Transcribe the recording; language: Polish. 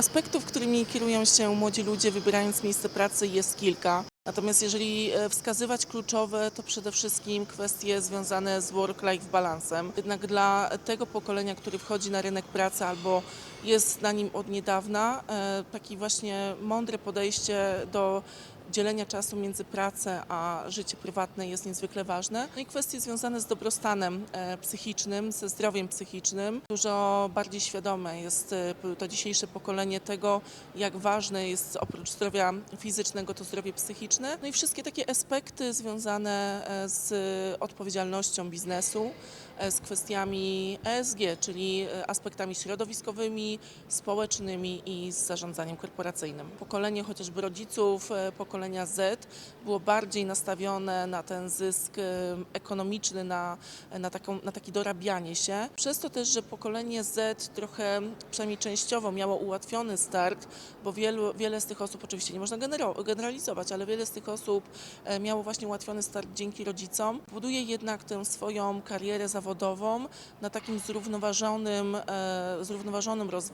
Aspektów, którymi kierują się młodzi ludzie wybierając miejsce pracy jest kilka. Natomiast jeżeli e, wskazywać kluczowe, to przede wszystkim kwestie związane z work-life balansem. Jednak dla tego pokolenia, który wchodzi na rynek pracy albo jest na nim od niedawna, e, takie właśnie mądre podejście do dzielenia czasu między pracę a życie prywatne jest niezwykle ważne. No i kwestie związane z dobrostanem e, psychicznym, ze zdrowiem psychicznym. Dużo bardziej świadome jest e, to dzisiejsze pokolenie tego, jak ważne jest oprócz zdrowia fizycznego to zdrowie psychiczne. No i wszystkie takie aspekty związane e, z odpowiedzialnością biznesu, z kwestiami ESG, czyli aspektami środowiskowymi, społecznymi i z zarządzaniem korporacyjnym. Pokolenie chociażby rodziców e, pokolenia Z było bardziej nastawione na ten zysk ekonomiczny, na, na, taką, na takie dorabianie się. Przez to też, że pokolenie Z trochę, przynajmniej częściowo, miało ułatwiony start, bo wielu, wiele z tych osób, oczywiście nie można generalizować, ale wiele z tych osób e, miało właśnie ułatwiony start dzięki rodzicom, buduje jednak tę swoją karierę zawodową na takim zrównoważonym, e, zrównoważonym rozwoju.